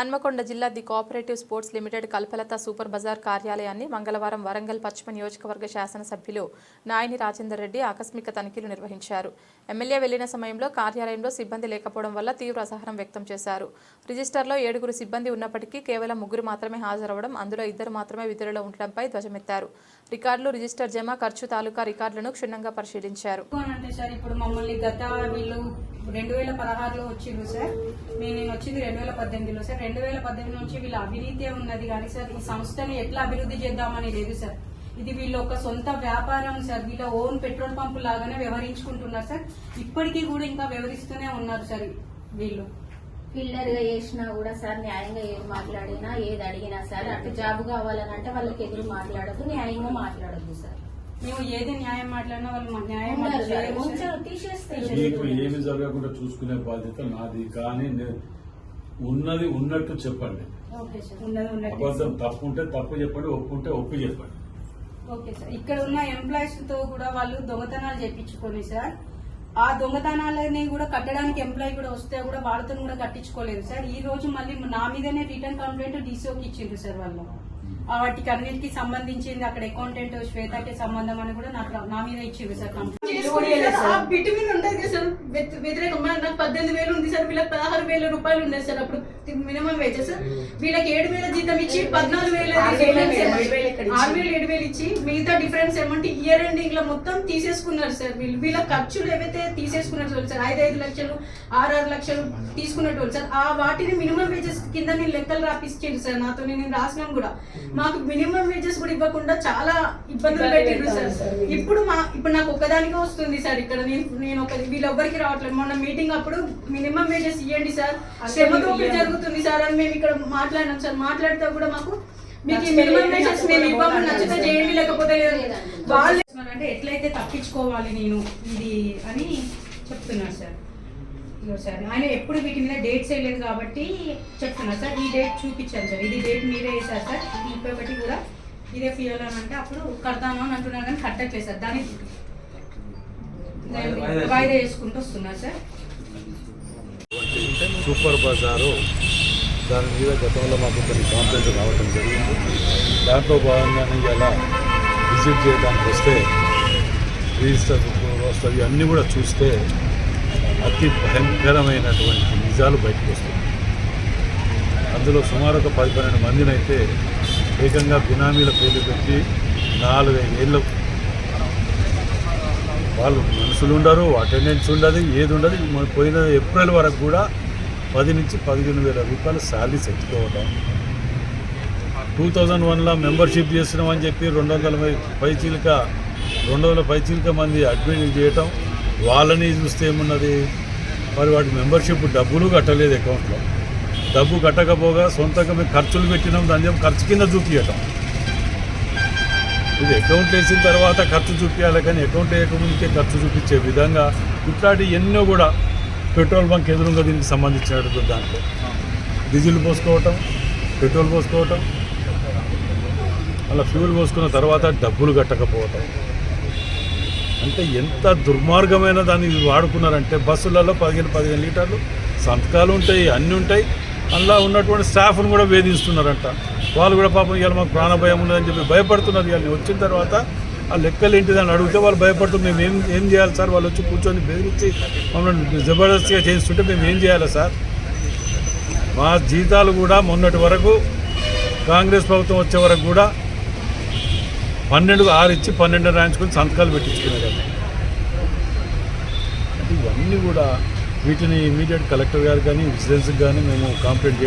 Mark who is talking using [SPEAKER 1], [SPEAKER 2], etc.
[SPEAKER 1] హన్మకొండ జిల్లా the cooperative sports limited Kalpalatha super bazaar కార్యాలయాన్ని మంగళవారం వరంగల్ పశ్చిమ నియోజకవర్గ శాసనసభ్యులు నాయని రాజేందర్ రెడ్డి ఆకస్మిక తనిఖీలు నిర్వహించారు. ఎమ్మెల్యే వెళ్ళిన సమయంలో కార్యాలయంలో సిబ్బంది లేకపోవడం వల్ల తీవ్ర అసహనం వ్యక్తం చేశారు. రిజిస్టర్లో ఏడుగురు సిబ్బంది ఉన్నప్పటికీ కేవలం ముగ్గురు మాత్రమే హాజరవడం అందులో ఇద్దరు మాత్రమే విధులలో ఉండడంపై ధ్వజమెత్తారు. రికార్డులు రిజిస్టర్ జమ ఖర్చు తాలూకా రికార్డులను క్షుణ్ణంగా పరిశీలించారు.
[SPEAKER 2] ఇప్పుడు మమ్మల్ని గత వీళ్ళు రెండు వేల పదహారులో వచ్చిండ్రు సార్. నేను నేను వచ్చింది రెండు వేల పద్దెనిమిదిలో సార్. రెండు వేల పద్దెనిమిది నుంచి వీళ్ళ అవినీతి ఉన్నది కానీ సార్ ఈ సంస్థని ఎట్లా అభివృద్ధి చేద్దామని లేదు సార్. ఇది వీళ్ళ ఒక సొంత వ్యాపారం సార్. వీళ్ళ ఓన్ పెట్రోల్ పంపు లాగానే వ్యవహరించుకుంటున్నారు సార్. ఇప్పటికీ కూడా ఇంకా వ్యవహరిస్తూనే ఉన్నారు సార్ వీళ్ళు.
[SPEAKER 3] ఫిల్లర్గా చేసినా కూడా సార్ న్యాయంగా ఏది మాట్లాడినా ఏది అడిగినా సార్ అటు జాబ్ కావాలని అంటే వాళ్ళకి ఎదురు మాట్లాడద్దు న్యాయంగా మాట్లాడద్దు సార్.
[SPEAKER 2] మేము ఏది న్యాయం మాట్లాడినా వాళ్ళు మా న్యాయం మాకు
[SPEAKER 4] ఏమి జరగకుండా చూసుకునే బాధ్యత నాది కానీ ఉన్నది ఉన్నట్టు చెప్పండి.
[SPEAKER 2] Okay sir. ఉన్నది ఉన్నట్టు
[SPEAKER 4] అబద్ధం తప్పు ఉంటే తప్పు చెప్పండి ఒప్పు ఉంటే ఒప్పు చెప్పండి.
[SPEAKER 2] Okay sir. ఇక్కడ ఉన్న ఎంప్లాయీస్తో కూడా వాళ్ళు దొంగతనాలు చేపించుకొని సార్. ఆ దొంగతనాలని కూడా కట్టడానికి ఎంప్లాయీ కూడా వస్తే కూడా వాళ్ళతో కూడా కట్టించుకోలేదు సార్. ఈ రోజు మళ్ళీ నా మీదనే రిటర్న్ కంప్లైంట్ డీసీఓకి ఇచ్చిండ్రు సార్ వాళ్ళు. ఆ వాటికి అన్నిటికి సంబంధించింది అక్కడ అకౌంటెంట్ శ్వేతకి సంబంధం అని కూడా నాకు నా మీద ఇచ్చిండ్రు సార్ కంప్లైంట్
[SPEAKER 5] ఆ బిట్ మీద ఉంటుంది కదా సార్. వ్యతి- వ్యతిరేకం. నాకు పద్దెనిమిది వేలు ఉంది సార్. వీళ్ళకి పదహారు వేల రూపాయలు ఉన్నాయి సార్ అప్పుడు. Minimum wages. వీళ్ళకి ఏడు వేల జీతం ఇచ్చి పద్నాలుగు వేల
[SPEAKER 2] ఆరు వేలు ఏడు వేలు ఇచ్చి?
[SPEAKER 5] మిగతా డిఫరెన్స్ అమౌంట్ ఇయర్ ఎండింగ్లో మొత్తం తీసేసుకున్నారు సార్. వీళ్ళు వీళ్ళ ఖర్చులు ఏవైతే తీసేసుకున్నారు సార్ ఐదు ఐదు లక్షలు ఆరు ఆరు లక్షలు తీసుకున్నట్టు సార్ ఆ వాటిని మినిమం వేజెస్ కింద నేను లెక్కలు రాపిచ్చిండు సార్ నాతో నేను రాసినాం కూడా. మాకు మినిమం వేజెస్ కూడా ఇవ్వకుండా చాలా ఇబ్బందులు
[SPEAKER 2] పెడతారు
[SPEAKER 5] సార్. ఇప్పుడు మా ఇప్పుడు నాకు ఒక్కదానికే వస్తుంది సార్ ఇక్కడ. నేను నేను ఒక వీళ్ళెవ్వరికి రావట్లేదు. మొన్న మీటింగ్ అప్పుడు మినిమం వేజెస్ ఇవ్వండి సార్. శ్రమ. జరుగుతుంది సార్ అని మేము ఇక్కడ మాట్లాడినాం సార్. మాట్లాడితే కూడా మాకు మీకు ఈ మినిమం వేజెస్ మేము ఇవ్వము నచ్చితే. చేయండి లేకపోతే లేదు వాళ్ళు
[SPEAKER 2] అంటే ఎట్లయితే తప్పించుకోవాలి నేను ఇది అని చెప్తున్నారు సార్. ఇదిగో సార్ ఆయన ఎప్పుడు వీటి మీద డేట్స్ వేయలేదు కాబట్టి చెప్తున్నారు సార్. ఈ డేట్ చూపించాను సార్. ఇది డేట్ మీరే వేశారు సార్. ఒకటి కూడా ఇదే ఫియల్ అని అంటే అప్పుడు కడతాను అని అంటున్నారు కానీ కట్టట్లేదు సార్. దాన్ని దాన్ని వాయిదా వేసుకుంటూ వస్తున్నారు సార్.
[SPEAKER 4] సూపర్ బజారు దాని మీద గతంలో మాకు కొన్ని కాంప్లైంట్ రావడం జరిగింది. దాంట్లో భాగంగానే ఇలా విజిట్ చేయడానికి వస్తే రిజిస్టర్ వస్తాయి అన్నీ కూడా చూస్తే అతి భయంకరమైనటువంటి నిజాలు బయటకు వస్తాయి. అందులో సుమారు ఒక పది పన్నెండు మందిని అయితే ఏకంగా బినామీల పేర్లు పెట్టి నాలుగైదు ఏళ్ళు వాళ్ళు మనుషులు ఉండరు అటెండెన్స్ ఉండదు ఏది ఉండదు పోయిన ఏప్రిల్ వరకు కూడా పది నుంచి పదిహేను వేల రూపాయలు శాలరీస్ ఎత్తుకోవటం టూ థౌజండ్ వన్లో మెంబర్షిప్ చేస్తున్నామని చెప్పి రెండు వందల పైచీలక రెండు వందల పైచీలక మంది అడ్మిట్ చేయటం. వాళ్ళని చూస్తే ఏమున్నది? మరి వాటి మెంబర్షిప్ డబ్బులు కట్టలేదు అకౌంట్లో. డబ్బు కట్టకపోగా సొంతంగా మేము ఖర్చులు పెట్టినాం దాని చెప్పి ఖర్చు కింద చూపించటం ఇది అకౌంట్ వేసిన తర్వాత ఖర్చు చూపించాలి కానీ అకౌంట్ వేయకముందుకే ఖర్చు చూపించే విధంగా ఇట్లాంటి ఎన్నో కూడా పెట్రోల్ బంక్ ఎదురుగా దీనికి సంబంధించినటువంటి దాంట్లో? డీజిల్ పోసుకోవటం పెట్రోల్ పోసుకోవటం అలా ఫ్యూల్ పోసుకున్న తర్వాత డబ్బులు కట్టకపోవటం. అంటే ఎంత దుర్మార్గమైన దాన్ని ఇది వాడుకున్నారంటే బస్సులలో పదిహేను పదిహేను లీటర్లు సంతకాలు ఉంటాయి అన్నీ ఉంటాయి. అందులో ఉన్నటువంటి స్టాఫ్ను కూడా వేధిస్తున్నారంట. వాళ్ళు కూడా పాపం ఇవాళ మాకు ప్రాణభయం ఉన్నదని చెప్పి భయపడుతున్నారు. ఇవాళ వచ్చిన తర్వాత ఆ లెక్కలు ఏంటిదని అడిగితే వాళ్ళు భయపడుతూ మేము ఏం ఏం చేయాలి సార్? వాళ్ళు వచ్చి కూర్చొని బెదిరించి మమ్మల్ని జబర్దస్తిగా చేస్తుంటే మేము ఏం చేయాలి సార్? మా జీతాలు కూడా మొన్నటి వరకు కాంగ్రెస్ ప్రభుత్వం వచ్చే వరకు కూడా పన్నెండు ఆరు ఇచ్చి పన్నెండు రాయించుకొని సంతకాలు పెట్టించుకునేది ఇవన్నీ కూడా వీటిని ఇమీడియట్ కలెక్టర్ గారు కానీ విజిలెన్స్కి కానీ మేము కంప్లైంట్